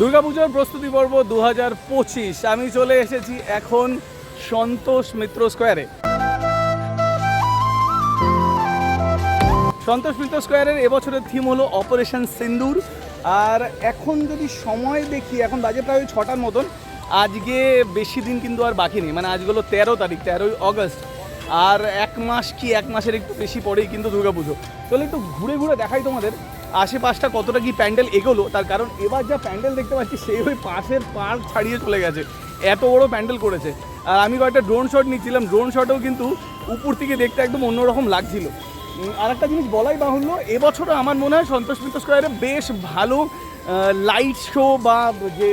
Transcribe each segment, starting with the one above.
দুর্গাপুজোর প্রস্তুতি পর্ব দু হাজার পঁচিশ। আমি চলে এসেছি এখন সন্তোষ মিত্র স্কোয়ারে। সন্তোষ মিত্র স্কোয়ারের এবছরের থিম হলো অপারেশন সিন্দুর। আর এখন যদি সময় দেখি, এখন বাজে প্রায় ওই ছটার মতন। আজকে বেশি দিন কিন্তু আর বাকি নেই। মানে আজকে হলো তেরো তারিখ, তেরোই অগস্ট। আর এক মাস কি, এক মাসের একটু বেশি পরেই কিন্তু দুর্গাপুজো। চলো একটু ঘুরে ঘুরে দেখাই তোমাদের। আশেপাশটা কতটা কি প্যান্ডেল এগোলো, তার কারণ এবার যা প্যান্ডেল দেখতে পাচ্ছি, সেই ওই পাশের পার্ক ছাড়িয়ে চলে গেছে। এত বড় প্যান্ডেল করেছে। আর আমি কয়েকটা ড্রোন শট নিচ্ছিলাম। ড্রোন শটেও কিন্তু উপর থেকে দেখতে একদম অন্যরকম লাগছিল। আর একটা জিনিস বলাই বাহুল্য, এবছরও আমার মনে হয় সন্তোষ মিত্র স্কোয়ারে বেশ ভালো লাইট শো বা যে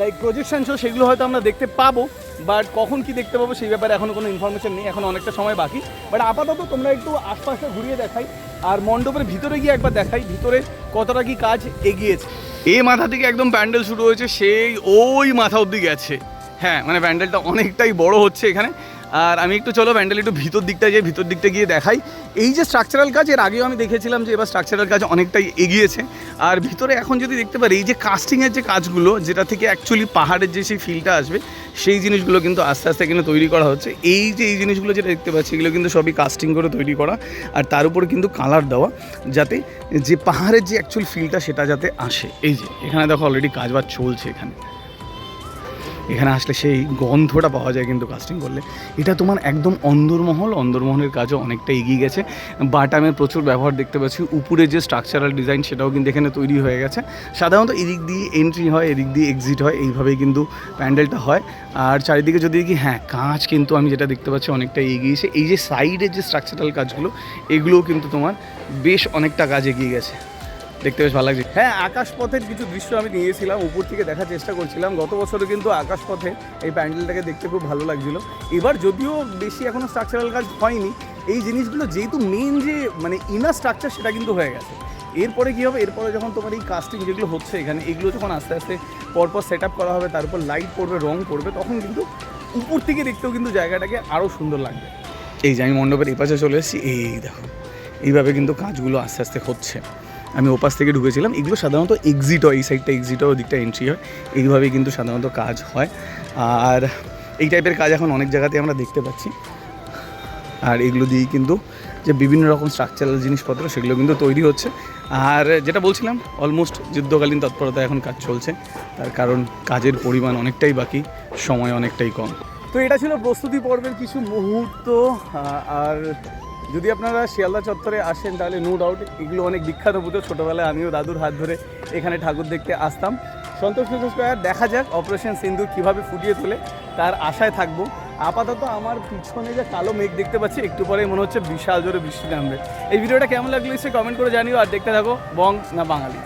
লাইক প্রজেকশন শো সেগুলো হয়তো আমরা দেখতে পাবো। বাট কখন কি দেখতে পাবো সেই ব্যাপারে এখনও কোনো ইনফরমেশন নেই, এখন অনেকটা সময় বাকি। বাট আপাতত তোমরা একটু আশপাশটা ঘুরিয়ে দেখাই, আর মণ্ডপের ভিতরে গিয়ে একবার দেখাই, ভিতরে কতটা কি কাজ এগিয়েছে। এই মাথা থেকে একদম প্যান্ডেল শুরু হয়েছে, সেই ওই মাথা অবধি গেছে। হ্যাঁ মানে প্যান্ডেলটা অনেকটাই বড় হচ্ছে এখানে। আর আমি একটু চলো প্যান্ডেল একটু ভিতর দিকটা যাই, ভিতর দিকটা গিয়ে দেখাই। এই যে স্ট্রাকচারাল কাজ, এর আগেও আমি দেখেছিলাম যে এবার স্ট্রাকচারাল কাজ অনেকটাই এগিয়েছে। আর ভিতরে এখন যদি দেখতে পারি, এই যে কাস্টিংয়ের যে কাজগুলো, যেটা থেকে অ্যাকচুয়ালি পাহাড়ের যে সেই ফিলটা আসবে, সেই জিনিসগুলো কিন্তু আস্তে আস্তে কিন্তু তৈরি করা হচ্ছে। এই যে এই জিনিসগুলো যেটা দেখতে পাচ্ছি, এগুলো কিন্তু সবই কাস্টিং করে তৈরি করা। আর তার উপরে কিন্তু কালার দেওয়া, যাতে যে পাহাড়ের যে অ্যাকচুয়াল ফিলটা সেটা যাতে আসে। এই যে, এখানে দেখো অলরেডি কাজ বাজ চলছে এখানে। এখানে আসলে সেই গন্ধটা পাওয়া যায় কিন্তু কাস্টিং করলে। এটা তোমার একদম অন্দরমহল, অন্দরমহলের কাজও অনেকটা এগিয়ে গেছে। বাটামের প্রচুর ব্যবহার দেখতে পাচ্ছি। উপরে যে স্ট্রাকচারাল ডিজাইন সেটাও কিন্তু এখানে তৈরি হয়ে গেছে। সাধারণত এদিক দিয়ে এন্ট্রি হয়, এদিক দিয়ে এক্সিট হয়, এইভাবেই কিন্তু প্যান্ডেলটা হয়। আর চারিদিকে যদি দেখি হ্যাঁ কাঁচ কিন্তু আমি যেটা দেখতে পাচ্ছি অনেকটা এগিয়েছে এই যে সাইডের যে স্ট্রাকচারাল কাজগুলো, এগুলোও কিন্তু তোমার বেশ অনেকটা কাজ এগিয়ে গেছে। দেখতে বেশ ভালো লাগছে। হ্যাঁ আকাশপথের কিছু দৃশ্য আমি নিয়েছিলাম উপর থেকে দেখার চেষ্টা করছিলাম। গত বছরও কিন্তু আকাশপথে এই প্যান্ডেলটাকে দেখতে খুব ভালো লাগছিল। এবার যদিও বেশি এখনও স্ট্রাকচারাল কাজ হয়নি এই জিনিসগুলো যেহেতু মেন যে মানে ইনার স্ট্রাকচার সেটা কিন্তু হয়ে গেছে। এরপরে কী হবে? এরপরে যখন তোমার এই কাস্টিং যেগুলো হচ্ছে এখানে এগুলো যখন আস্তে আস্তে পরপর সেট আপ করা হবে তারপর লাইট পড়বে রং পড়বে তখন কিন্তু উপর থেকে দেখতেও কিন্তু জায়গাটাকে আরও সুন্দর লাগবে। এই যে আমি মণ্ডপের এই পাশে চলে এসেছি এই দেখো এইভাবে কিন্তু কাজগুলো আস্তে আস্তে হচ্ছে। আমি ওপাশ থেকে ঢুকেছিলাম। এগুলো সাধারণত এক্সিট হয়, এই সাইডটা এক্সিট হয়, ওদিকটা এন্ট্রি হয়। এইভাবেই কিন্তু সাধারণত কাজ হয়। আর এই টাইপের কাজ এখন অনেক জায়গাতে আমরা দেখতে পাচ্ছি। আর এগুলো দিয়েই কিন্তু যে বিভিন্ন রকম স্ট্রাকচারাল জিনিসপত্র, সেগুলো কিন্তু তৈরি হচ্ছে। আর যেটা বলছিলাম অলমোস্ট যুদ্ধকালীন তৎপরতা এখন কাজ চলছে। তার কারণ কাজের পরিমাণ অনেকটাই বাকি, সময় অনেকটাই কম। তো এটা ছিল প্রস্তুতি পর্বের কিছু মুহূর্ত। আর যদি আপনারা শিয়ালদা চত্বরে আসেন, তাহলে নো ডাউট এগুলো অনেক বিখ্যাত পুজো। ছোটোবেলায় আমিও দাদুর হাত ধরে এখানে ঠাকুর দেখতে আসতাম। সন্তোষ মিত্র স্কোয়ার, দেখা যাক অপারেশন সিন্ধু কীভাবে ফুটিয়ে তোলে, তার আশায় থাকব। আপাতত আমার পিছনে যে কালো মেঘ দেখতে পাচ্ছি, একটু পরেই মনে হচ্ছে বিশাল জোরে বৃষ্টি নামবে। এই ভিডিওটা কেমন লাগল সে কমেন্ট করে জানিও। আর দেখতে থাকো, বং না বাঙালি।